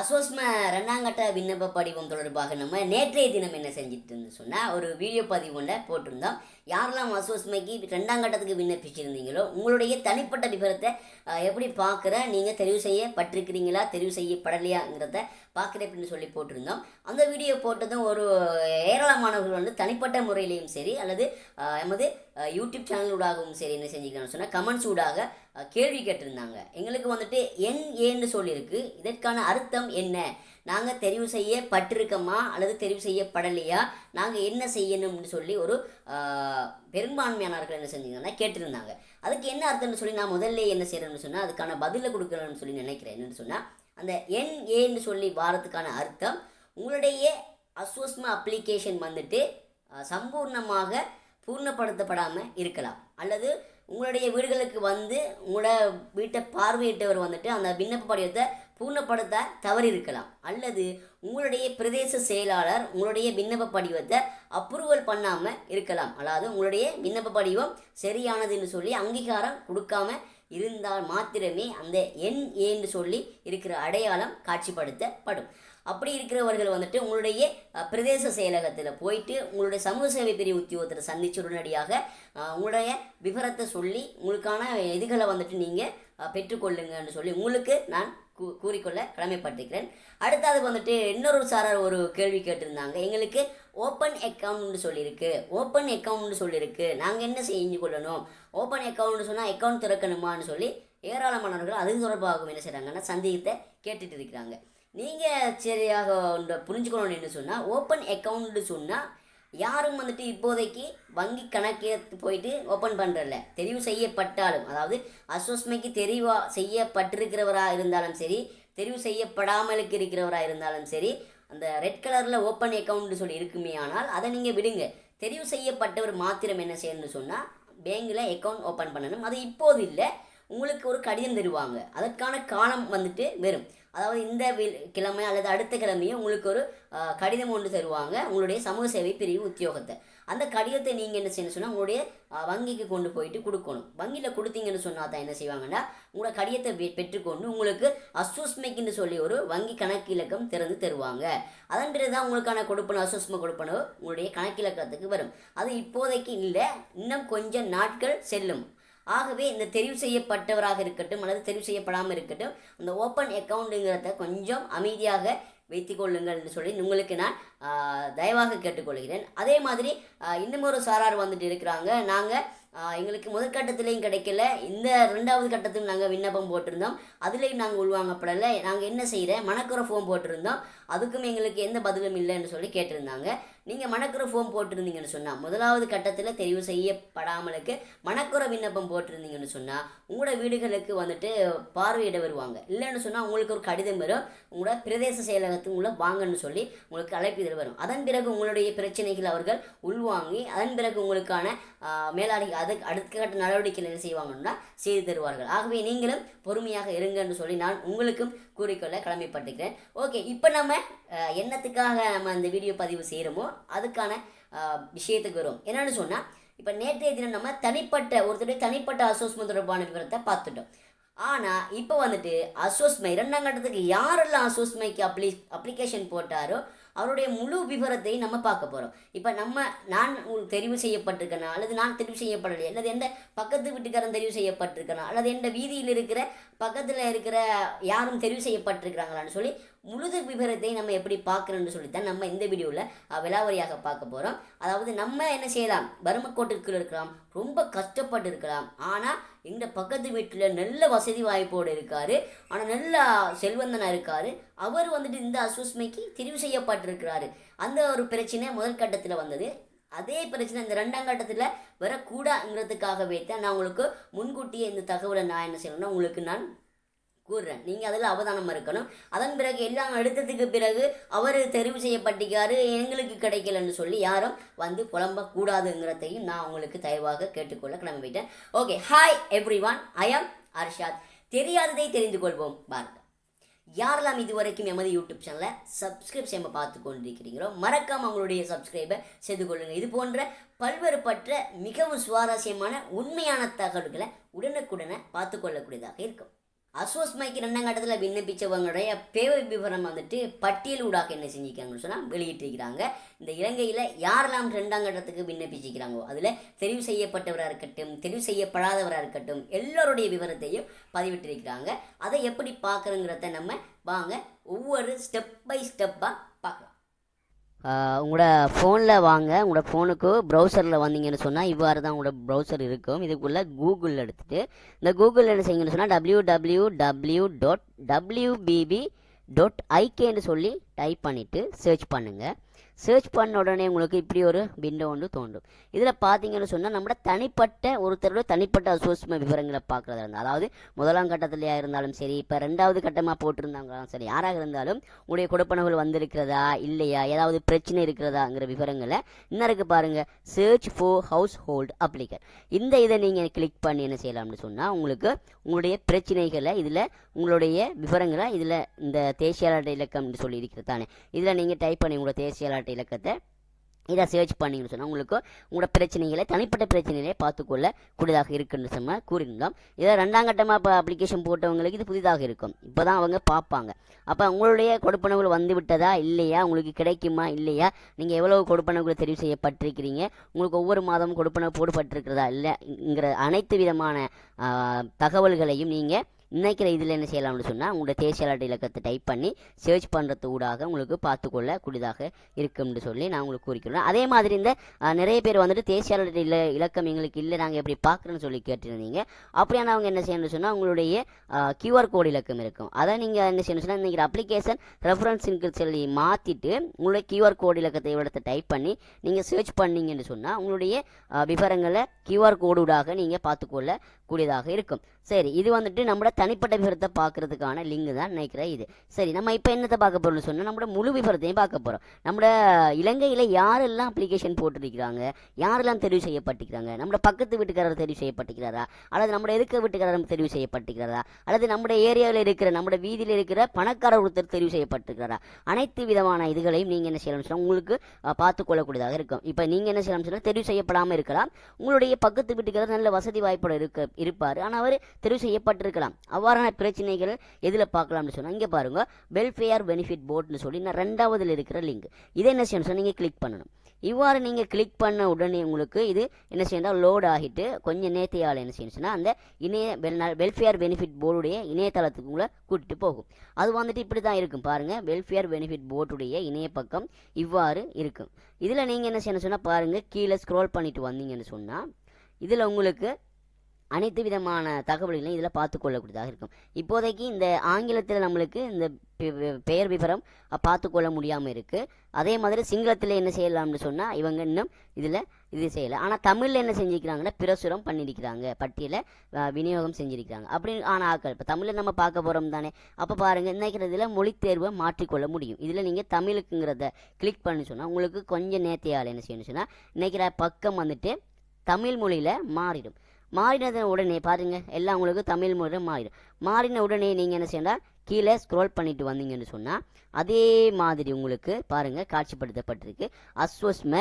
அசோஸ்ம ரெண்டாங்கட்ட விண்ணப்ப படிவம் தொடர்பாக நம்ம நேற்றைய தினம் என்ன செஞ்சுட்டு சொன்னால் ஒரு வீடியோ பதிவு ஒன்றை போட்டிருந்தோம். யாரெல்லாம் அசோஸ்மைக்கு ரெண்டாம் கட்டத்துக்கு விண்ணப்பிச்சிருந்தீங்களோ உங்களுடைய தனிப்பட்ட விவரத்தை எப்படி பார்க்குற நீங்கள் தெரிவு செய்யப்பட்டிருக்கிறீங்களா தெரிவு செய்யப்படலையாங்கிறத பார்க்குறேன் அப்படின்னு சொல்லி போட்டிருந்தோம். அந்த வீடியோ போட்டதும் ஒரு ஏராளமானவர்கள் வந்து தனிப்பட்ட முறையிலையும் சரி அல்லது எமது யூடியூப் சேனல் ஊடாகவும் சரி என்ன செஞ்சுக்கணும்னு சொன்னால் கமெண்ட்ஸ் ஊடாக கேள்வி கேட்டிருந்தாங்க. எங்களுக்கு வந்துட்டு என் ஏன்னு சொல்லியிருக்கு இதற்கான அர்த்தம் என்ன? நாங்கள் தெரிவு செய்யப்பட்டிருக்கோமா அல்லது தெரிவு செய்யப்படலையா? நாங்கள் என்ன செய்யணும்னு சொல்லி ஒரு பெரும்பான்மையானவர்கள் என்ன செஞ்சீங்கன்னா கேட்டிருந்தாங்க. அதுக்கு என்ன அர்த்தம்னு சொல்லி நான் முதல்ல என்ன செய்கிறேன்னு சொன்னால் அதுக்கான பதிலை கொடுக்கணும்னு சொல்லி நினைக்கிறேன். என்னென்னு சொன்னால் அந்த என் ஏன்னு சொல்லி வாரத்துக்கான அர்த்தம் உங்களுடைய அஸ்வஸ்ம அப்ளிகேஷன் வந்துட்டு சம்பூர்ணமாக பூர்ணப்படுத்தப்படாமல் இருக்கலாம். அல்லது உங்களுடைய வீடுகளுக்கு வந்து உங்களோட வீட்டை பார்வையிட்டவர் வந்துட்டு அந்த விண்ணப்ப படிவத்தை பூர்ணப்படுத்த தவறி இருக்கலாம் அல்லது உங்களுடைய பிரதேச செயலாளர் உங்களுடைய விண்ணப்ப படிவத்தை அப்ரூவல் பண்ணாமல் இருக்கலாம். அதாவது உங்களுடைய விண்ணப்ப படிவம் சரியானதுன்னு சொல்லி அங்கீகாரம் கொடுக்காம இருந்தால் மாத்திரமே அந்த எண் ஏன்னு சொல்லி இருக்கிற அடையாளம் காட்சிப்படுத்தப்படும். அப்படி இருக்கிறவர்கள் வந்துட்டு உங்களுடைய பிரதேச செயலகத்தில் போயிட்டு உங்களுடைய சமூக சேவை பிரிவு உத்தியோகத்தில் சந்திச்சு உடனடியாக உங்களுடைய விவரத்தை சொல்லி உங்களுக்கான இதுகளை வந்துட்டு நீங்கள் பெற்றுக்கொள்ளுங்கன்னு சொல்லி உங்களுக்கு நான் கூ கூறிக்கொள்ள கடமைப்பட்டிருக்கிறேன். அடுத்தது வந்துட்டு இன்னொரு சாரார் ஒரு கேள்வி கேட்டிருந்தாங்க. எங்களுக்கு ஓப்பன் அக்கௌண்ட்னு சொல்லியிருக்கு. ஓப்பன் அக்கௌண்ட்னு சொல்லியிருக்கு. நாங்கள் என்ன செஞ்சு கொள்ளணும்? ஓப்பன் அக்கௌண்ட்னு சொன்னால் அக்கௌண்ட் திறக்கணுமான்னு சொல்லி ஏராளமானவர்கள் அது தொடர்பாகவும் என்ன செய்கிறாங்கன்னா சந்தேகத்தை கேட்டுட்டு இருக்கிறாங்க. நீங்கள் சரியாக புரிஞ்சுக்கணும்னு என்ன சொன்னால் ஓப்பன் அக்கௌண்ட்டு சொன்னால் யாரும் வந்துட்டு இப்போதைக்கு வங்கி கணக்கே போயிட்டு ஓப்பன் பண்ணுறதில்ல தெரிவு செய்யப்பட்டாலும் அதாவது அசோஸ்மைக்கு தெரிவா செய்யப்பட்டிருக்கிறவராக இருந்தாலும் சரி தெரிவு செய்யப்படாமலுக்கு இருக்கிறவராக இருந்தாலும் சரி அந்த ரெட் கலரில் ஓப்பன் அக்கௌண்ட் சொல்லி இருக்குமே ஆனால் அதை நீங்கள் விடுங்க. தெரிவு செய்யப்பட்டவர் மாத்திரம் என்ன செய்யணும்னு சொன்னால் பேங்கில் அக்கௌண்ட் ஓப்பன் பண்ணணும். அது இப்போது இல்லை உங்களுக்கு ஒரு கடிதம் தருவாங்க. அதற்கான காலம் வந்துட்டு வெறும் அதாவது இந்த கிழமை அல்லது அடுத்த கிழமையும் உங்களுக்கு ஒரு கடிதம் ஒன்று தருவாங்க. உங்களுடைய சமூக சேவை பிரிவு உத்தியோகத்தை. அந்த கடிதத்தை நீங்கள் என்ன செய்யணும் சொன்னால் உங்களுடைய வங்கிக்கு கொண்டு போயிட்டு கொடுக்கணும். வங்கியில் கொடுத்தீங்கன்னு சொன்னால் தான் என்ன செய்வாங்கன்னா உங்களோட கடிதத்தை பெற்றுக்கொண்டு உங்களுக்கு அசோஸ்மைக்குன்னு சொல்லி ஒரு வங்கி கணக்கு இலக்கம் திறந்து தருவாங்க. அதன் பிறகு தான் உங்களுக்கான கொடுப்பன அசோஸ்மை கொடுப்பனோ உங்களுடைய கணக்கிலக்கத்துக்கு வரும். அது இப்போதைக்கு இல்லை இன்னும் கொஞ்சம் நாட்கள் செல்லும். ஆகவே இந்த தெரிவு செய்யப்பட்டவராக இருக்கட்டும் அல்லது தெரிவு செய்யப்படாமல் இருக்கட்டும் அந்த ஓப்பன் அக்கௌண்ட்டுங்கிறத கொஞ்சம் அமைதியாக வைத்து கொள்ளுங்கள் என்று சொல்லி உங்களுக்கு நான் தயவாக கேட்டுக்கொள்கிறேன். அதே மாதிரி இன்னும் ஒரு சாரார் வந்துட்டு இருக்கிறாங்க. நாங்கள் எங்களுக்கு முதற்கட்டத்திலையும் கிடைக்கல. இந்த ரெண்டாவது கட்டத்திலும் நாங்கள் விண்ணப்பம் போட்டிருந்தோம். அதுலேயும் நாங்கள் உள்வாங்கப்படலை. நாங்கள் என்ன செய்கிற மணக்குற ஃபோன் போட்டிருந்தோம். அதுக்கும் எங்களுக்கு எந்த பதிலும் இல்லைன்னு சொல்லி கேட்டிருந்தாங்க. நீங்கள் மணக்குற ஃபோம் போட்டிருந்தீங்கன்னு சொன்னால் முதலாவது கட்டத்தில் தெரிவு செய்யப்படாமலுக்கு மணக்குற விண்ணப்பம் போட்டிருந்தீங்கன்னு சொன்னால் உங்களோட வீடுகளுக்கு வந்துட்டு பார்வையிட வருவாங்க. இல்லைன்னு சொன்னால் உங்களுக்கு ஒரு கடிதம் வரும். உங்களோட பிரதேச செயலகத்துக்கு உங்களை வாங்கன்னு சொல்லி உங்களுக்கு அழைப்பிதழ் வரும். அதன் பிறகு உங்களுடைய பிரச்சனைகள் அவர்கள் உள்வாங்கி அதன் பிறகு உங்களுக்கான ஆஹ், மேலாளி அதுக்கு அடுத்த கட்ட நடவடிக்கைகள் என்ன செய்வாங்கன்னா செய்து தருவார்கள். ஆகவே நீங்களும் பொறுமையாக இருங்கன்னு சொல்லி நான் உங்களுக்கும் கூறிக்கொள்ள கிளம்பிப்பட்டுக்கிறேன். ஓகே இப்போ நம்ம என்னத்துக்காக நம்ம அந்த வீடியோ பதிவு செய்கிறோமோ அதுக்கான விஷயத்துக்கு வரும் என்னென்னு சொன்னால் இப்போ நேற்றைய தினம் நம்ம தனிப்பட்ட ஒருத்தருடைய தனிப்பட்ட அசோஸ்மெண்ட் தொடர்பான விவரத்தை பார்த்துட்டோம். ஆனால் இப்போ வந்துட்டு அசோஸ்மை இரண்டாம் கட்டத்துக்கு யாரெல்லாம் அசோஸ்மைக்கு அப்ளி அப்ளிகேஷன் போட்டாரோ அவருடைய முழு விவரத்தை நம்ம பார்க்க போகிறோம் இப்போ நம்ம நான் தெரிவு செய்யப்பட்டிருக்கேனா? அல்லது நான் தெரிவு செய்யப்படலையா? அல்லது எந்த பக்கத்து வீட்டுக்காரன் தெரிவு செய்யப்பட்டிருக்கணும் அல்லது எந்த வீதியில் இருக்கிற பக்கத்தில் இருக்கிற யாரும் தெரிவு செய்யப்பட்டிருக்கிறாங்களான்னு சொல்லி முழுது விவரத்தை நம்ம எப்படி பார்க்குறோன்னு சொல்லி தான் நம்ம இந்த வீடியோவில் விலாவரியாக பார்க்க போகிறோம் அதாவது நம்ம என்ன செய்யலாம்? வறுமக்கோட்டிற்குள் இருக்கலாம் ரொம்ப கஷ்டப்பட்டு இருக்கலாம் ஆனால் இந்த பக்கத்து வீட்டில் நல்ல வசதி வாய்ப்போடு இருக்கார். ஆனால் நல்ல செல்வந்தனாக இருக்கார். அவர் வந்துட்டு இந்த அசூஸ்மைக்கு தெரிவு செய்யப்பட்டிருக்கிறாரு. அந்த ஒரு பிரச்சனை முதல் கட்டத்தில் வந்தது. அதே பிரச்சனை இந்த ரெண்டாம் கட்டத்தில் வரக்கூடாதுங்கிறதுக்காகவே தான் நான் உங்களுக்கு முன்கூட்டியே இந்த தகவலை நான் என்ன செய்யணும்னா உங்களுக்கு நான் கூறுறேன். நீங்கள் அதில் அவதானம் இருக்கணும். அதன் பிறகு எல்லாம் எடுத்ததுக்கு பிறகு அவர் தெரிவு செய்யப்பட்டிருக்காரு எங்களுக்கு கிடைக்கலன்னு சொல்லி யாரும் வந்து புலம்பக்கூடாதுங்கிறதையும் நான் உங்களுக்கு தயவாக கேட்டுக்கொள்ள கிளம்பிட்டேன். Okay hi everyone I am Arshad தெரியாததை தெரிந்து கொள்வோம். பாருங்க. யாரெல்லாம் இதுவரைக்கும் எமது யூடியூப் சேனலை சப்ஸ்கிரைப் செய்யாம பார்த்து கொண்டிருக்கிறீங்களோ மறக்காமல் அவங்களுடைய சப்ஸ்கிரைபை செய்து கொள்ளுங்கள் இது போன்ற பல்வேறுபட்ட மிகவும் சுவாரஸ்யமான உண்மையான தகவல்களை உடனுக்குடனே பார்த்து கொள்ளக்கூடியதாக இருக்கும். அசோஸ்மைக்கு ரெண்டாம் கட்டத்தில் விண்ணப்பித்தவங்களுடைய பேவை விவரம் வந்துட்டு பட்டியல் ஊடாக என்ன செஞ்சுருக்காங்கன்னு சொன்னால் வெளியிட்டிருக்கிறாங்க. இந்த இலங்கையில் யாரெல்லாம் ரெண்டாம் கட்டத்துக்கு விண்ணப்பிச்சிருக்கிறாங்களோ அதில் தெரிவு செய்யப்பட்டவராக இருக்கட்டும் தெரிவு செய்யப்படாதவராக இருக்கட்டும் எல்லோருடைய விவரத்தையும் பதிவிட்டிருக்கிறாங்க. அதை எப்படி பார்க்குறோங்கிறத நம்ம வாங்க ஒவ்வொரு ஸ்டெப் பை ஸ்டெப்பாக உங்களோட ஃபோனில் வாங்க. உங்களோட ஃபோனுக்கு ப்ரௌசரில் வந்தீங்கன்னு சொன்னால் இவ்வாறு தான் உங்களோட ப்ரௌசர் இருக்கும். இதுக்குள்ளே கூகுள் எடுத்துகிட்டு இந்த கூகுளில் என்ன செய்யுங்கன்னு சொன்னால் W W W dot WBPP dot ஐகேன்னு சொல்லி டைப் பண்ணிவிட்டு சர்ச் பண்ணுங்கள் சர்ச் பண்ண உடனே உங்களுக்கு இப்படி ஒரு விண்டோ ஒன்று தோன்றும். இதில் பார்த்தீங்கன்னு சொன்னால் நம்மளோட தனிப்பட்ட ஒருத்தரோட தனிப்பட்ட அசோசியம விவரங்களை பார்க்குறதா இருந்தால் அதாவது முதலாம் கட்டத்திலேயா இருந்தாலும் சரி இப்போ ரெண்டாவது கட்டமாக போட்டிருந்தாங்களும் சரி யாராக இருந்தாலும் உங்களுடைய கொடுப்பனவுகள் வந்திருக்கிறதா இல்லையா? ஏதாவது பிரச்சனை இருக்கிறதாங்கிற விவரங்களை இன்னும் பாருங்கள் சர்ச் ஃபோர் ஹவுஸ் ஹோல்டு அப்ளிகர் இந்த இதை நீங்கள் கிளிக் பண்ணி என்ன செய்யலாம்னு சொன்னால் உங்களுக்கு உங்களுடைய பிரச்சனைகளை இதில் உங்களுடைய விவரங்களை இதில் இந்த தேசிய அலாட்ட இலக்கம்னு சொல்லி இருக்கிறது தானே. இதில் நீங்கள் டைப் பண்ணி உங்களோட தேசிய அலாட்ட இலக்கத்தை இதை சேர்ச் பண்ணிங்கன்னு சொன்னால் உங்களுக்கு உங்களோட பிரச்சனைகளை தனிப்பட்ட பிரச்சனைகளை பார்த்துக்கொள்ள கூடியதாக இருக்குன்னு சொன்ன கூறியிருந்தோம் இதை ரெண்டாம் கட்டமாக இப்போ அப்ளிகேஷன் போட்டவங்களுக்கு இது புதிதாக இருக்கும். இப்போ தான் அவங்க பார்ப்பாங்க. அப்போ உங்களுடைய கொடுப்பனவுகள் வந்து விட்டதா இல்லையா? உங்களுக்கு கிடைக்குமா இல்லையா? நீங்கள் எவ்வளவு கொடுப்பனவுகளை தெரிவு செய்யப்பட்டிருக்கிறீங்க? உங்களுக்கு ஒவ்வொரு மாதமும் கொடுப்பனவு போடப்பட்டிருக்கிறதா இல்லைங்கிற அனைத்து விதமான தகவல்களையும் நீங்கள் நினைக்கிற இதில் என்ன செய்யலாம்னு சொன்னால் உங்களோட தேசிய இலக்கத்தை டைப் பண்ணி சர்ச் பண்ணுறது ஊடாக உங்களுக்கு பார்த்துக்கொள்ள கூடியதாக இருக்கும்னு சொல்லி நான் உங்களுக்கு கூறிக்கிறேன் அதே மாதிரி இந்த நிறைய பேர் வந்துட்டு தேசிய அலாட்ட இல இலக்கம் எங்களுக்கு இல்லை நாங்கள் எப்படி பார்க்குறோன்னு சொல்லி கேட்டிருந்தீங்க. அப்படியானவங்க என்ன செய்யணும்னு சொன்னால் உங்களுடைய கியூஆர் கோடு இலக்கம் இருக்கும். அதை நீங்கள் என்ன செய்யணும் சொன்னால் இன்றைக்கிற அப்ளிகேஷன் ரெஃபரன்ஸுக்கு சொல்லி மாற்றிட்டு உங்களுடைய கியூஆர் கோடு இலக்கத்தை இடத்தை டைப் பண்ணி நீங்கள் சர்ச் பண்ணீங்கன்னு சொன்னால் உங்களுடைய விவரங்களை கியூஆர் கோடு ஊடாக நீங்கள் பார்த்துக்கொள்ள கூடியதாக இருக்கும். சரி இது வந்துட்டு நம்மளோட தனிப்பட்ட விவரத்தை பார்க்கறதுக்கான லிங்க் தான் நினைக்கிறேன் இது. சரி நம்ம இப்போ என்னத்தை பார்க்க போகிறோம்னு சொன்னால் நம்மளோட முழு விவரத்தையும் பார்க்க போகிறோம் நம்மளோட இலங்கையில் யாரெல்லாம் அப்ளிகேஷன் போட்டிருக்கிறாங்க? யாரெல்லாம் தெரிவு செய்யப்பட்டிருக்கிறாங்க? நம்மளோட பக்கத்து வீட்டுக்காரர் தெரிவு செய்யப்பட்டிருக்கிறாரா? அல்லது நம்மளோட எதுக்க வீட்டுக்காரர் தெரிவு செய்யப்பட்டிருக்கிறாரா? அல்லது நம்மளோட ஏரியாவில் இருக்கிற நம்மளோட வீதியில் இருக்கிற பணக்காரர் ஒருத்தர் தெரிவு செய்யப்பட்டிருக்கிறாரா? அனைத்து விதமான இதுகளையும் நீங்கள் என்ன செய்யணும்னு சொன்னால் உங்களுக்கு பார்த்து கொள்ளக்கூடியதாக இருக்கும். இப்போ நீங்கள் என்ன செய்யணும்னு சொன்னால் தெரிவு செய்யப்படாமல் இருக்கலாம். உங்களுடைய பக்கத்து வீட்டுக்காரர் நல்ல வசதி வாய்ப்போட இருக்க இருப்பார். ஆனால் அவர் தெரிவு செய்யப்பட்டிருக்கலாம். அவ்வாறான பிரச்சனைகள் எதில் பார்க்கலாம்னு சொன்னால் இங்கே பாருங்க வெல்ஃபேர் பெனிஃபிட் போர்ட்னு சொல்லி நான் ரெண்டாவதில் இருக்கிற லிங்க் இதை என்ன செய்யணும் சொன்னால் நீங்கள் கிளிக் பண்ணணும். இவ்வாறு நீங்கள் கிளிக் பண்ண உடனே உங்களுக்கு இது என்ன செய்யணும் லோட் ஆகிட்டு கொஞ்சம் நேர்த்தியால் என்ன செய்யணும் சொன்னால் அந்த இணைய வெல்ஃபேர் பெனிஃபிட் போர்டுடைய இணையதளத்துக்கு உங்களை கூட்டிட்டு போகும். அது வந்துட்டு இப்படி தான் இருக்கும். பாருங்கள் வெல்ஃபேர் பெனிஃபிட் போர்டுடைய இணைய பக்கம் இவ்வாறு இருக்கும். இதில் நீங்கள் என்ன செய்யணும் சொன்னால் பாருங்கள் கீழே ஸ்க்ரோல் பண்ணிட்டு வந்தீங்கன்னு சொன்னால் இதில் உங்களுக்கு அனைத்து விதமான தகவல்களையும் இதில் பார்த்து கொள்ளக்கூடியதாக இருக்கும். இப்போதைக்கு இந்த ஆங்கிலத்தில் நம்மளுக்கு இந்த பெயர் விவரம் பார்த்து கொள்ள முடியாமல் இருக்குது அதே மாதிரி சிங்களத்தில் என்ன செய்யலாம்னு சொன்னால் இவங்க இன்னும் இதில் இது செய்யலை. ஆனால் தமிழில் என்ன செஞ்சுருக்கிறாங்கன்னா பிரசுரம் பண்ணியிருக்கிறாங்க பட்டியலை விநியோகம் செஞ்சிருக்கிறாங்க. அப்படின்னு ஆனால் ஆக்கள் இப்போ தமிழில் நம்ம பார்க்க போகிறோம் தானே? அப்போ பாருங்கள் நினைக்கிறதுல மொழி தேர்வை மாற்றிக்கொள்ள முடியும். இதில் நீங்கள் தமிழுக்குங்கிறத கிளிக் பண்ணி சொன்னால் உங்களுக்கு கொஞ்சம் நேர்த்தியால் என்ன செய்யணும் சொன்னால் இன்னைக்கிற பக்கம் வந்துட்டு தமிழ் மொழியில் மாறிடும். மாறினது உடனே பாருங்க எல்லாம் உங்களுக்கு தமிழ் மொழியில் மாறிடும். மாறின உடனே நீங்கள் என்ன செய்யணும் கீழே ஸ்க்ரோல் பண்ணிட்டு வந்தீங்கன்னு சொன்னால் அதே மாதிரி உங்களுக்கு பாருங்க காட்சிப்படுத்தப்பட்டிருக்கு. அஸ்வஸ்ம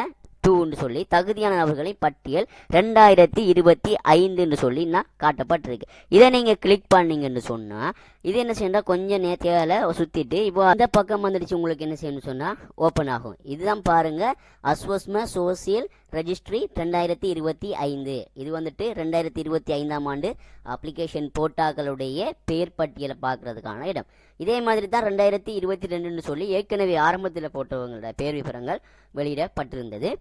டூன்னு சொல்லி தகுதியான நபர்களின் பட்டியல் ரெண்டாயிரத்தி இருபத்தி ஐந்துன்னு சொல்லி நான் காட்டப்பட்டிருக்கு. இதை நீங்கள் கிளிக் பண்ணீங்கன்னு சொன்னால் இது என்ன செய்யணும் கொஞ்சம் நேர்த்தியால் சுற்றிட்டு இப்போ அந்த பக்கம் வந்துடுச்சு உங்களுக்கு என்ன செய்யணும்னு சொன்னால் ஓப்பன் ஆகும். இதுதான் பாருங்கள் அஸ்வஸ்ம சோசியல் ரெஜிஸ்ட்ரி ரெண்டாயிரத்தி இருபத்தி ஐந்து. இது வந்துட்டு ரெண்டாயிரத்தி இருபத்தி ஐந்தாம் ஆண்டு அப்ளிகேஷன் போட்டாக்களுடைய பெயர் பட்டியலை பார்க்குறதுக்கான இடம். இதே மாதிரி தான் ரெண்டாயிரத்தி இருபத்தி ரெண்டுன்னு சொல்லி ஏற்கனவே ஆரம்பத்தில் போட்டவங்களோட பேர் விவரங்கள் வெளியிடப்பட்டிருந்தது.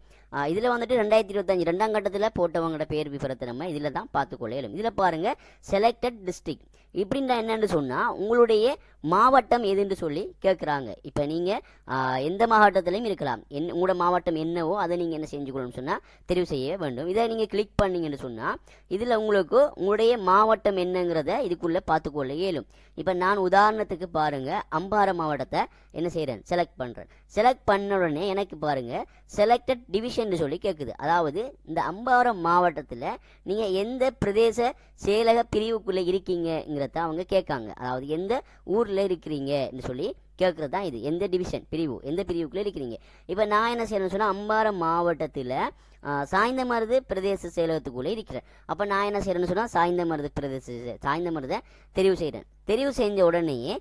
இதில் வந்துட்டு ரெண்டாயிரத்தி இருபத்தஞ்சு ரெண்டாம் கட்டத்தில் போட்டவங்களோட பேர் விவரத்தை நம்ம இதில் தான் பார்த்துக்கொள்ள இயலும். இதில் பாருங்கள் செலக்டட் டிஸ்ட்ரிக்ட் இப்படின்னா என்னன்னு சொன்னால் உங்களுடைய மாவட்டம் எதுன்னு சொல்லி கேட்குறாங்க இப்போ நீங்கள் எந்த மாவட்டத்திலையும் இருக்கலாம். என் உங்களோட மாவட்டம் என்னவோ அதை நீங்கள் என்ன செஞ்சுக்கணும்னு சொன்னால் தெரிவு செய்ய வேண்டும். இதை நீங்கள் கிளிக் பண்ணீங்கன்னு சொன்னால் இதில் உங்களுக்கு உங்களுடைய மாவட்டம் என்னங்கிறத இதுக்குள்ளே பார்த்துக்கொள்ள இயலும். இப்போ நான் உதாரணத்துக்கு பாருங்கள் அம்பாறை மாவட்டத்தை என்ன செய்கிறேன் செலக்ட் பண்ணுறேன் செலக்ட் பண்ண உடனே எனக்கு பாருங்கள் செலக்டட் டிவிஷன் என்று சொல்லி கேட்குது அதாவது இந்த அம்பாறை மாவட்டத்தில் நீங்கள் எந்த பிரதேச செயலக பிரிவுக்குள்ளே இருக்கீங்கிறத அவங்க கேட்காங்க. அதாவது எந்த ஊரில் இருக்கிறீங்கன்னு சொல்லி கேட்குறது தான் இது. எந்த டிவிஷன் பிரிவு எந்த பிரிவுக்குள்ளே இருக்கிறீங்க? இப்போ நான் என்ன செய்யணும்னு சொன்னால் அம்பாரம் மாவட்டத்தில் சாய்ந்தமருது பிரதேச செயலகத்துக்குள்ளே இருக்கிறேன். அப்போ நான் என்ன செய்யறேன்னு சொன்னால் சாய்ந்தமருது பிரதேச சாய்ந்த சாய்ந்தமருதை தெரிவு செய்கிறேன் தெரிவு செஞ்ச உடனேயே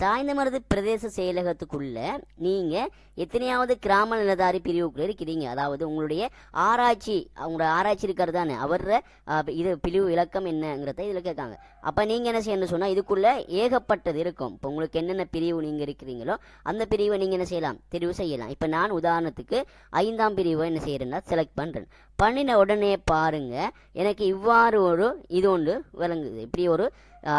சாய்ந்தமருது பிரதேச செயலகத்துக்குள்ள நீங்கள் எத்தனையாவது கிராம நிலதாரி பிரிவுக்குள்ளே இருக்கிறீங்க. அதாவது உங்களுடைய ஆராய்ச்சி அவங்களோட ஆராய்ச்சி இருக்கிறது தானே? அவர இது பிரிவு இலக்கம் என்னங்கிறத இதில் கேட்காங்க. அப்போ நீங்கள் என்ன செய்யணும் சொன்னால் இதுக்குள்ளே ஏகப்பட்டது இருக்கும். இப்போ உங்களுக்கு என்னென்ன பிரிவு நீங்கள் இருக்கிறீங்களோ அந்த பிரிவை நீங்கள் என்ன செய்யலாம்? தெரிவு செய்யலாம். இப்போ நான் உதாரணத்துக்கு ஐந்தாம் பிரிவை என்ன செய்கிறேன்னா செலக்ட் பண்ணுறேன் பண்ணின உடனே பாருங்க எனக்கு இவ்வாறு ஒரு இது ஒன்று விளங்குது. இப்படி ஒரு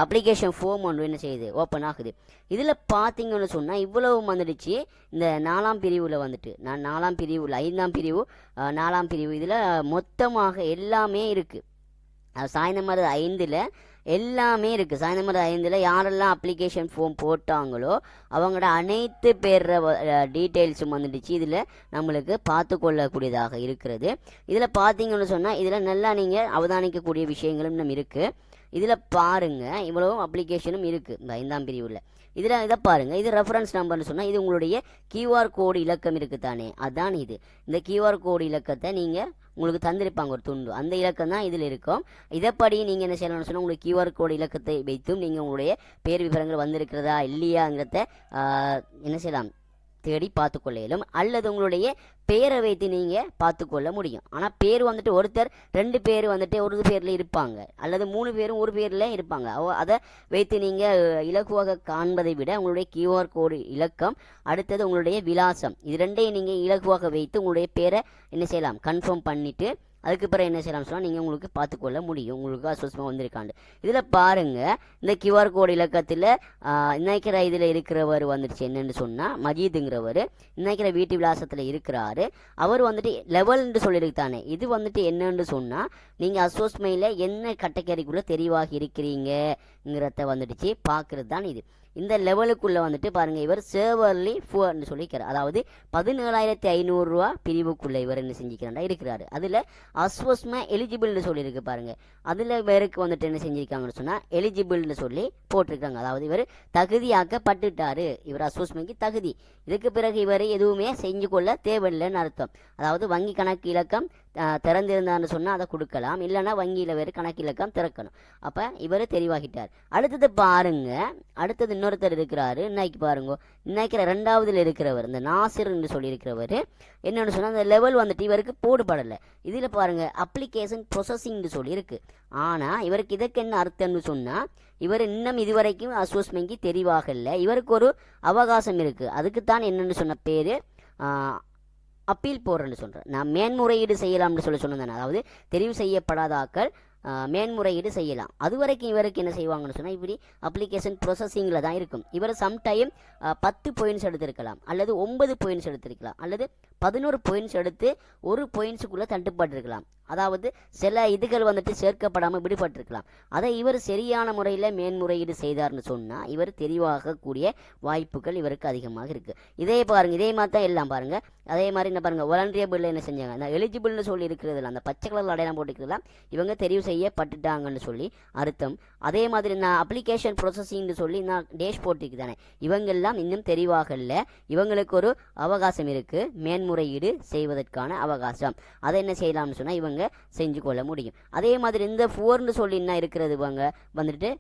அப்ளிகேஷன் ஃபார்ம் ஒன்று என்ன செய்யுது? ஓப்பன் ஆகுது. இதில் பார்த்தீங்கன்னு சொன்னால் இவ்வளவு வந்துடுச்சு. இந்த நாலாம் பிரிவில் வந்துட்டு நான் நாலாம் பிரிவில் ஐந்தாம் பிரிவு நாலாம் பிரிவு இதில் மொத்தமாக எல்லாமே இருக்குது சாய்ந்தமர ஐந்தில் எல்லாமே இருக்குது சாயந்தரம் ஐந்தில் யாரெல்லாம் அப்ளிகேஷன் ஃபார்ம் போட்டாங்களோ அவங்களோட அனைத்து பேர் டீட்டெயில்ஸும் வந்துடுச்சு. இதில் நம்மளுக்கு பார்த்து கொள்ளக்கூடியதாக இருக்கிறது. இதில் பார்த்தீங்கன்னு சொன்னால் இதில் நல்லா நீங்கள் அவதானிக்கக்கூடிய விஷயங்களும் நம்ம இருக்குது இதில் பாருங்கள் இவ்வளவும் அப்ளிகேஷனும் இருக்குது இந்த ஐந்தாம் பிரிவில். இதில் இதை பாருங்கள் இது ரெஃபரன்ஸ் நம்பர்னு சொன்னால் இது உங்களுடைய கியூஆர் கோடு இலக்கம் இருக்குது தானே. அதான் இது. இந்த கியூஆர் கோடு இலக்கத்தை நீங்கள் உங்களுக்கு தந்திருப்பாங்க ஒரு துண்டு. அந்த இலக்கம் தான் இதில் இருக்கும். இதைப்படி நீங்கள் என்ன செய்யணும்னு சொன்னால் உங்களுக்கு கியூஆர் கோடு இலக்கத்தை வைத்தும் நீங்கள் உங்களுடைய பேர் விவரங்கள் வந்திருக்கிறதா இல்லையாங்கிறத என்ன செய்யலாம்? தேடி பார்த்துக்கொள்ள இயலும் அல்லது உங்களுடைய பேரை வைத்து நீங்கள் பார்த்துக்கொள்ள முடியும். ஆனால் பேர் வந்துட்டு ஒருத்தர் ரெண்டு பேர் வந்துட்டு ஒரு பேரில் இருப்பாங்க. அல்லது மூணு பேரும் ஒரு பேரில் இருப்பாங்க. அவ- அதை வைத்து நீங்கள் இலகுவாக காண்பதை விட உங்களுடைய கியூஆர் கோடு இலக்கம் அடுத்தது உங்களுடைய விலாசம். இது ரெண்டையும் நீங்கள் இலகுவாக வைத்து உங்களுடைய பேரை என்ன செய்யலாம் கன்ஃபார்ம் பண்ணிவிட்டு அதுக்கு பிறகு என்ன செய்யலாம் சொன்னால் நீங்கள் உங்களுக்கு பார்த்துக்கொள்ள முடியும். உங்களுக்கு அசுவசமாக வந்திருக்காண்டு. இதில் பாருங்கள் இந்த கியூஆர் கோடு இலக்கத்தில் இன்னைக்கிற இதில் இருக்கிறவர் வந்துடுச்சு என்னென்னு சொன்னால் மஜீதுங்கிறவர். இன்னைக்கிற வீட்டு விலாசத்தில் இருக்கிறாரு. அவர் வந்துட்டு லெவல்னு சொல்லியிருக்கு தானே. இது வந்துட்டு என்னன்னு சொன்னால் நீங்கள் அசோஸ்மையில் என்ன கட்டக்கறிக்குள்ளே தெரிவாக இருக்கிறீங்கங்கிறத வந்துடுச்சு. பார்க்குறது தான் இது. இந்த லெவலுக்குள்ளே வந்துட்டு பாருங்கள் இவர் சேவர்லி ஃபுவர்னு சொல்லிக்கிறார். அதாவது பதினேழாயிரத்தி ஐநூறுரூவா பிரிவுக்குள்ளே இவர் என்ன செஞ்சுக்கிறாண்டா இருக்கிறாரு. அதில் அஸ்வஸ்ம எலிஜிபிள்னு சொல்லியிருக்கு பாருங்க. அதில் இவருக்கு வந்துட்டு என்ன செஞ்சிருக்காங்கன்னு சொன்னால் எலிஜிபிள்னு சொல்லி போட்டிருக்காங்க. அதாவது இவர் தகுதியாக்கப்பட்டுட்டாரு. இவர் அஸ்வஸ்மைக்கு தகுதி. இதுக்கு பிறகு இவர் எதுவுமே செஞ்சு கொள்ள தேவையில்லைன்னு அர்த்தம். அதாவது வங்கி கணக்கு இலக்கம் திறந்திருந்தான்னு சொன்னால் அதை கொடுக்கலாம். இல்லைன்னா வங்கியில் வேறு கணக்கு இலக்கம் திறக்கணும். அப்போ இவர் தெரிவாகிட்டார். அடுத்தது பாருங்க அடுத்தது இன்னொருத்தர் இருக்கிறாரு. இன்னைக்கு பாருங்க இன்னைக்கு ரெண்டாவதுல இருக்கிறவர் இந்த நாசிர் என்று சொல்லியிருக்கிறவர் என்னென்னு சொன்னால் அந்த லெவல் வந்துட்டு இவருக்கு போடுபடலை. இதில் பாருங்க அப்ளிகேஷன் ப்ரொசஸிங்னு சொல்லியிருக்கு. ஆனால் இவருக்கு இதற்கு என்ன அர்த்தம்னு சொன்னால் இவர் இன்னும் இதுவரைக்கும் அசோஸ்மெங்கி தெரிவாகல. இவருக்கு ஒரு அவகாசம் இருக்குது அதுக்குத்தான் என்னென்னு சொன்ன பேர் அப்பீல் போடுறேன்னு சொல்கிறேன் நான் மேன்முறையீடு செய்யலாம்னு சொல்லி சொன்னேன் அதாவது தெரிவு செய்யப்படாத ஆக்கள் மேன்முறையீடு செய்யலாம். அது வரைக்கும் இவருக்கு என்ன செய்வாங்கன்னு சொன்னால் இப்படி அப்ளிகேஷன் ப்ரொசஸிங்கில் தான் இருக்கும். இவர் சம்டைம் பத்து பாயிண்ட்ஸ் எடுத்திருக்கலாம் அல்லது ஒன்பது பாயிண்ட்ஸ் எடுத்திருக்கலாம் அல்லது பதினோரு பாயிண்ட்ஸ் எடுத்து ஒரு பாயிண்ட்ஸுக்குள்ளே தட்டுப்பட்டிருக்கலாம். அதாவது சில இதுகள் வந்துட்டு சேர்க்கப்படாமல் விடுபட்டிருக்கலாம். அதை இவர் சரியான முறையில் மேன்முறையீடு செய்தார்னு சொன்னால் இவர் தெரிவாகக்கூடிய வாய்ப்புகள் இவருக்கு அதிகமாக இருக்குது இதே பாருங்கள் இதே மாதிரி தான் எல்லாம் பாருங்கள் அதே மாதிரி என்ன பாருங்க ஒலண்டியபிள் என்ன செஞ்சாங்க? அந்த எலிஜிபிள்னு சொல்லி இருக்கிறதுல அந்த பச்சை கலரில் அடையாளம் போட்டுக்கிறதுலாம் இவங்க தெரிவு செய்யப்பட்டுட்டாங்கன்னு சொல்லி அர்த்தம். அதே மாதிரி நான் அப்ளிகேஷன் ப்ரொசஸிங்னு சொல்லி நான் டேஷ் போட்டுக்கு தானே. இவங்கெல்லாம் இன்னும் தெரிவாக இல்லை. இவங்களுக்கு ஒரு அவகாசம் இருக்குது மேன்முறையீடு செய்வதற்கான அவகாசம். அதை என்ன செய்யலாம்னு சொன்னால் இவங்க செஞ்சு கொள்ள முடியும். அதே மாதிரி இந்த ஃபோர்னு சொல்லி என்ன இருக்கிறது இவங்க வந்துட்டு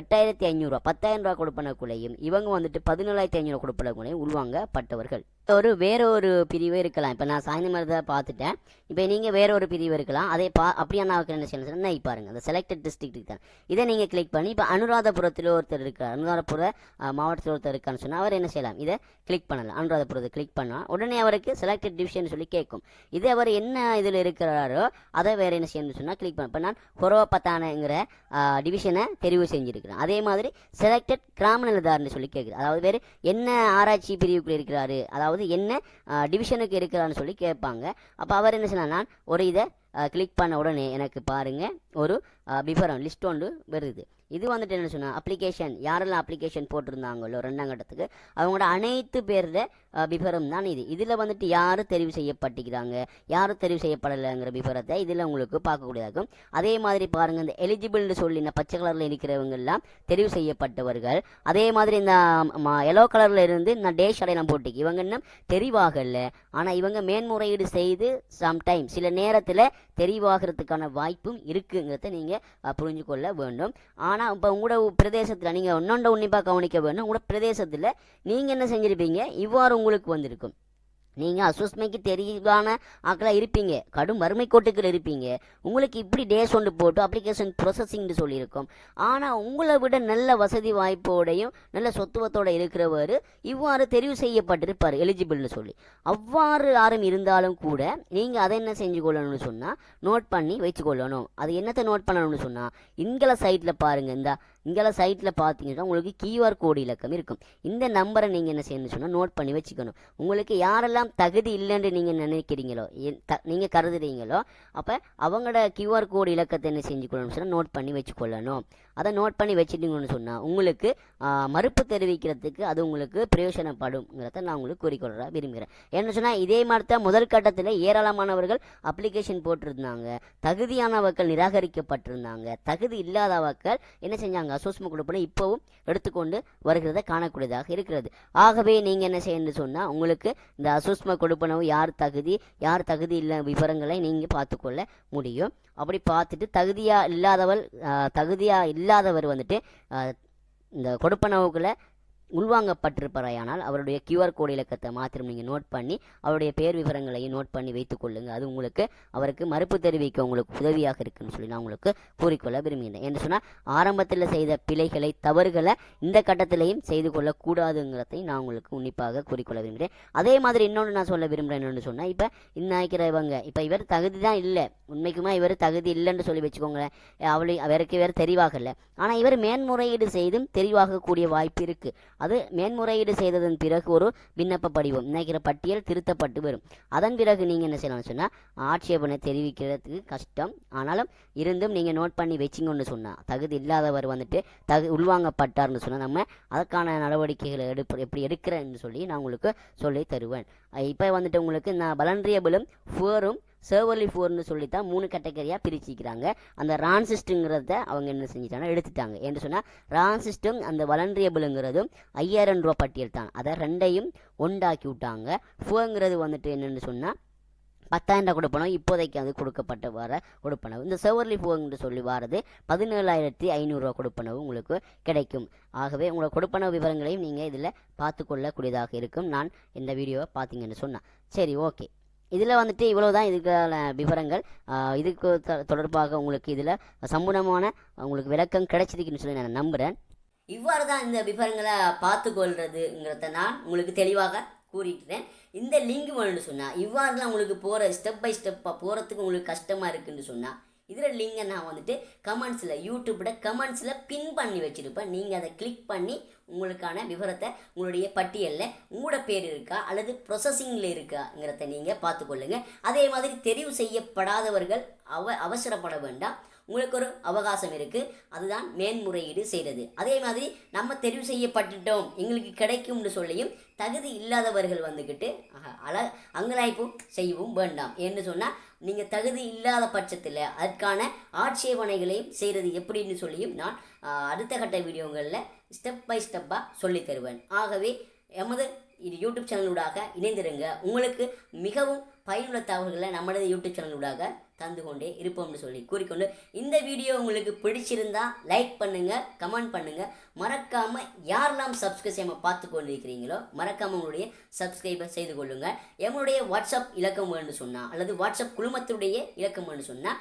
எட்டாயிரத்தி ஐநூறுரூவா பத்தாயிரம் ரூபா கொடுப்பனக்குள்ளேயும் இவங்க வந்துட்டு பதினேழாயிரத்தி ஐநூறு கொடுப்பனக்குள்ளேயும் உள்வாங்கப்பட்டவர்கள். ஒரு வேற ஒரு பிரிவு இருக்கலாம். இப்போ நான் சாயந்தரம் தான் பார்த்துட்டேன். இப்போ நீங்கள் வேற ஒரு பிரிவு இருக்கலாம். அதே பா அப்படியே நான் என்ன செய்யணும் சொன்னா, நான் அந்த செலக்டட் டிஸ்ட்ரிக்ட் தான். இதை நீங்கள் கிளிக் பண்ணி இப்போ அனுராதபுரத்தில் ஒருத்தர் இருக்கார். அனுராதபுர மாவட்டத்தில் ஒருத்தர் இருக்கான்னு சொன்னால் அவர் என்ன செய்யலாம்? இதை கிளிக் பண்ணலாம். அனுராதபுரத்தை கிளிக் பண்ணால் உடனே அவருக்கு செலக்டட் டிவிஷன் சொல்லி கேட்கும். இது அவர் என்ன இதில் இருக்கிறாரோ அதை வேறு என்ன செய்யணும்னு சொன்னால் கிளிக் பண்ண. இப்போ நான் ஹொரோபத்தானங்கிற டிவிஷனை தெரிவு செஞ்சுருக்கிறேன். அதே மாதிரி செலக்டட் கிராம நிலதார்னு சொல்லி கேட்குது அதாவது வேறு என்ன ஆராய்ச்சி பிரிவுக்குள் இருக்கிறாரு? அதாவது என்ன டிவிஷனுக்கு இருக்கிறான்னு சொல்லி கேட்பாங்க. அப்போ அவர் என்ன செய்யலாம்? நான் ஒரு இதை கிளிக் பண்ண உடனே எனக்கு பாருங்கள் ஒரு விவரம் லிஸ்ட் ஒன்று வருது. இது வந்துட்டு என்ன சொன்னால் அப்ளிகேஷன் யாரெல்லாம் அப்ளிகேஷன் போட்டிருந்தாங்களோ ரெண்டாம் கட்டத்துக்கு அவங்களோட அனைத்து பேரில் விபரம் தான் இது. இதில் வந்துட்டு யார் தெரிவு செய்யப்பட்டிருக்கிறாங்க? யார் தெரிவு செய்யப்படலைங்கிற விபரத்தை இதில் உங்களுக்கு பார்க்கக்கூடியதாகும். அதே மாதிரி பாருங்கள் இந்த எலிஜிபிள்னு சொல்லி இந்த பச்சை கலரில் இருக்கிறவங்கெல்லாம் தெரிவு செய்யப்பட்டவர்கள். அதே மாதிரி இந்த எல்லோ கலரில் இருந்து இந்த டேஷ் அடையாளம் போட்டிக்கு இவங்க இன்னும் தெரிவாகல ஆனால் இவங்க மேன்முறையீடு செய்து சம்டைம் சில நேரத்தில் தெரிவாகிறதுக்கான வாய்ப்பும் இருக்குங்கிறத நீங்கள் புரிஞ்சு கொள்ள வேண்டும். ஆனால் இப்போ உங்களோட பிரதேசத்தில் நீங்கள் ஒன்னொண்ட உன்னிப்பாக கவனிக்க வேண்டும். உங்களோட பிரதேசத்தில் நீங்கள் என்ன செஞ்சுருப்பீங்க? இவ்வாறு உங்களுக்கு வந்திருக்கும். நீங்கள் அசுஸ்மைக்கு தெளிவான ஆக்களாக இருப்பீங்க. கடும் வறுமை கோட்டுக்கள் இருப்பீங்க. உங்களுக்கு இப்படி டேஸ் ஒன்று போட்டு அப்ளிகேஷன் ப்ரொசஸிங்னு சொல்லியிருக்கோம். ஆனால் உங்களை விட நல்ல வசதி வாய்ப்போடையும் நல்ல சொத்துவத்தோட இருக்கிறவர் இவ்வாறு தெரிவு செய்யப்பட்டிருப்பார் எலிஜிபிள்னு சொல்லி. அவ்வாறு யாரும் இருந்தாலும் கூட நீங்கள் அதை என்ன செஞ்சு கொள்ளணும்னு சொன்னால் நோட் பண்ணி வச்சுக்கொள்ளணும் அது என்னத்தை நோட் பண்ணணும்னு சொன்னால் இங்கள சைட்டில் பாருங்கள் இந்த இங்கெல்லாம் சைட்டில் பார்த்தீங்கன்னா உங்களுக்கு கியூஆர் கோடு இலக்கம் இருக்கும். இந்த நம்பரை நீங்கள் என்ன செய்யணும்னு சொன்னால் நோட் பண்ணி வச்சுக்கணும். உங்களுக்கு யாரெல்லாம் தகுதி இல்லைன்னு நீங்கள் நினைக்கிறீங்களோ நீங்கள் கருதுறீங்களோ அப்போ அவங்களோட கியூஆர் கோடு இலக்கத்தை என்ன செஞ்சுக்கணும்னு சொன்னால் நோட் பண்ணி வச்சுக்கொள்ளணும். அதை நோட் பண்ணி வச்சுட்டீங்கன்னு சொன்னால் உங்களுக்கு மறுப்பு தெரிவிக்கிறதுக்கு அது உங்களுக்கு பிரயோஜனப்படும்ங்கிறத நான் உங்களுக்கு கூறிக்கொள்ள விரும்புகிறேன். என்ன சொன்னால் இதே மாதிரி தான் முதல் கட்டத்தில் ஏராளமானவர்கள் அப்ளிகேஷன் போட்டிருந்தாங்க. தகுதியானவர்கள் நிராகரிக்கப்பட்டிருந்தாங்க. தகுதி இல்லாதவர்கள் என்ன செஞ்சாங்க? அசோஸ்ம கொடுப்பனை இப்போவும் எடுத்துக்கொண்டு வருகிறத காணக்கூடியதாக இருக்கிறது. ஆகவே நீங்கள் என்ன செய்யணும்னு சொன்னால் உங்களுக்கு இந்த அசோஸ்ம கொடுப்பனவு யார் தகுதி யார் தகுதி இல்லை விவரங்களை நீங்கள் பார்த்துக்கொள்ள முடியும். அப்படி பார்த்துட்டு தகுதியாக இல்லாதவள் தகுதியாக இல்லாதவர் வந்துட்டு இந்த கொடுப்பனவுகளை உள்வாங்கப்பட்டிருப்பாரையானால் அவருடைய கியூஆர் கோடு இலக்கத்தை மாத்திரம் நீங்கள் நோட் பண்ணி அவருடைய பேர் விவரங்களையும் நோட் பண்ணி வைத்துக் கொள்ளுங்கள் அது உங்களுக்கு அவருக்கு மறுப்பு தெரிவிக்க உங்களுக்கு உதவியாக இருக்குன்னு சொல்லி நான் உங்களுக்கு கூறிக்கொள்ள விரும்புகிறேன் என்று சொன்னால் ஆரம்பத்தில் செய்த பிழைகளை தவறுகளை இந்த கட்டத்திலையும் செய்து கொள்ளக்கூடாதுங்கிறதையும் நான் உங்களுக்கு உன்னிப்பாக கூறிக்கொள்ள விரும்புகிறேன். அதே மாதிரி இன்னொன்று நான் சொல்ல விரும்புகிறேன் என்னென்னு சொன்னால் இப்போ இன்னைக்கிற இவங்க இப்போ இவர் தகுதி தான் இல்லை. உண்மைக்குமா இவர் தகுதி இல்லைன்னு சொல்லி வச்சுக்கோங்களேன். அவளை அவருக்கு வேறு தெரிவாகல. ஆனால் இவர் மேன்முறையீடு செய்தும் தெரிவாகக்கூடிய வாய்ப்பு இருக்குது அது மேன்முறையீடு செய்ததன் பிறகு ஒரு விண்ணப்ப படிவம் நினைக்கிற பட்டியல் திருத்தப்பட்டு வரும். அதன் பிறகு நீங்கள் என்ன செய்யலாம்னு சொன்னால் ஆட்சேபனை தெரிவிக்கிறதுக்கு கஷ்டம். ஆனாலும் இருந்தும் நீங்கள் நோட் பண்ணி வச்சிங்கன்னு சொன்னால் தகுதி இல்லாதவர் வந்துட்டு தகு உள்வாங்கப்பட்டார்னு சொன்னால் நம்ம அதற்கான நடவடிக்கைகளை எடுப்பு எப்படி எடுக்கிறேன்னு சொல்லி நான் உங்களுக்கு சொல்லி தருவேன். இப்போ வந்துட்டு உங்களுக்கு நான் பலன்றியபிளும் ஃபோரும் சர்வர்லி ஃபோர்னு சொல்லி தான் மூணு கேட்டகரியாக பிரிச்சிக்கிறாங்க. அந்த ரான்சிஸ்ட்டுங்கிறத அவங்க என்ன செஞ்சிட்டாங்க எடுத்துட்டாங்க. என்று சொன்னால் ரான்சிஸ்டும் அந்த வளன்றியபிளுங்கிறதும் ஐயாயிரம் ரூபா பட்டியல் தான். அதை ரெண்டையும் ஒன்றாக்கி விட்டாங்க. ஃபோங்கிறது வந்துட்டு என்னென்னு சொன்னால் பத்தாயிரம் கொடுப்பனவு இப்போதைக்கு அது கொடுக்கப்பட்ட வர கொடுப்பனவு. இந்த செவர்லி ஃபோன்னு சொல்லி வரது பதினேழாயிரத்தி ஐநூறுரூவா கொடுப்பனவு உங்களுக்கு கிடைக்கும். ஆகவே உங்களோட கொடுப்பனவு விவரங்களையும் நீங்கள் இதில் பார்த்துக்கொள்ளக்கூடியதாக இருக்கும். நான் இந்த வீடியோவை பார்த்தீங்கன்னு சொன்னேன் சரி ஓகே. இதில் வந்துட்டு இவ்வளோ தான் இதுக்கான விவரங்கள். இதுக்கு தொடர்பாக உங்களுக்கு இதில் சம்பூர்ணமான உங்களுக்கு விளக்கம் கிடைச்சிருக்குன்னு சொல்லி நான் நம்புகிறேன் இவ்வாறு தான் இந்த விவரங்களை பார்த்து கொள்றதுங்கிறத நான் உங்களுக்கு தெளிவாக கூறிட்டுறேன் இந்த லிங்க் வேணும்னு சொன்னால் இவ்வாறுலாம் உங்களுக்கு போகிற ஸ்டெப் பை ஸ்டெப்பாக போகிறதுக்கு உங்களுக்கு கஷ்டமாக இருக்குதுன்னு சொன்னால் இதில் லிங்கை நான் வந்துட்டு கமெண்ட்ஸில் யூடியூப்பில் கமெண்ட்ஸில் பின் பண்ணி வச்சுருப்பேன். நீங்கள் அதை கிளிக் பண்ணி உங்களுக்கான விவரத்தை உங்களுடைய பட்டியலில் உங்களோட பேர் இருக்கா அல்லது ப்ரொசஸிங்கில் இருக்காங்கிறத நீங்கள் பார்த்துக்கொள்ளுங்கள் அதே மாதிரி தெரிவு செய்யப்படாதவர்கள் அவ அவசரப்பட வேண்டாம். உங்களுக்கு ஒரு அவகாசம் இருக்குது அதுதான் மேன்முறையீடு செய்கிறது அதே மாதிரி நம்ம தெரிவு செய்யப்பட்டுட்டோம். எங்களுக்கு கிடைக்கும்னு சொல்லியும் தகுதி இல்லாதவர்கள் வந்துக்கிட்டு அல அங்கலாய்ப்பு செய்யவும் வேண்டாம். என்று சொன்னால் நீங்கள் தகுதி இல்லாத பட்சத்தில் அதற்கான ஆட்சேபனைகளையும் செய்கிறது எப்படின்னு சொல்லியும் நான் அடுத்த கட்ட வீடியோங்களில் ஸ்டெப் பை ஸ்டெப்பாக சொல்லி தருவேன். ஆகவே எமது இது யூடியூப் சேனலூடாக இணைந்திருங்க. உங்களுக்கு மிகவும் பயனுள்ள தகவல்களை நம்மளது யூடியூப் சேனலூடாக தந்து கொண்டே இருப்போம்னு சொல்லி கூறிக்கொண்டு இந்த வீடியோ உங்களுக்கு பிடிச்சிருந்தா லைக் பண்ணுங்கள் கமெண்ட் பண்ணுங்கள் மறக்காமல் யாரெல்லாம் சப்ஸ்கிரைப் செய்யாமல் பார்த்து கொண்டு இருக்கிறீங்களோ மறக்காமல் உங்களுடைய சப்ஸ்கிரைபை செய்து கொள்ளுங்கள் எங்களுடைய வாட்ஸ்அப் இலக்கம் வேணும்னு சொன்னால் அல்லது வாட்ஸ்அப் குழுமத்துடைய இலக்கம் வேணும்னு சொன்னால்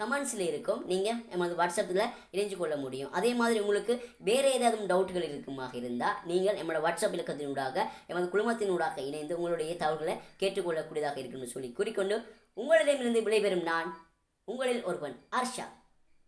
கமெண்ட்ஸில் இருக்கும். நீங்கள் எமது வாட்ஸ்அப்பில் இணைஞ்சு கொள்ள முடியும். அதே மாதிரி உங்களுக்கு வேறு ஏதாவது டவுட்டுகள் இருக்குமாக இருந்தால் நீங்கள் எமது வாட்ஸ்அப் இலக்கத்தினூடாக எமது குழுமத்தினூடாக இணைந்து உங்களுடைய தகவல்களை கேட்டுக்கொள்ளக்கூடியதாக இருக்குன்னு சொல்லி கூறிக்கொண்டு உங்களிடமிருந்து விடைபெறும் நான் உங்களில் ஒருவன் ஹர்ஷா.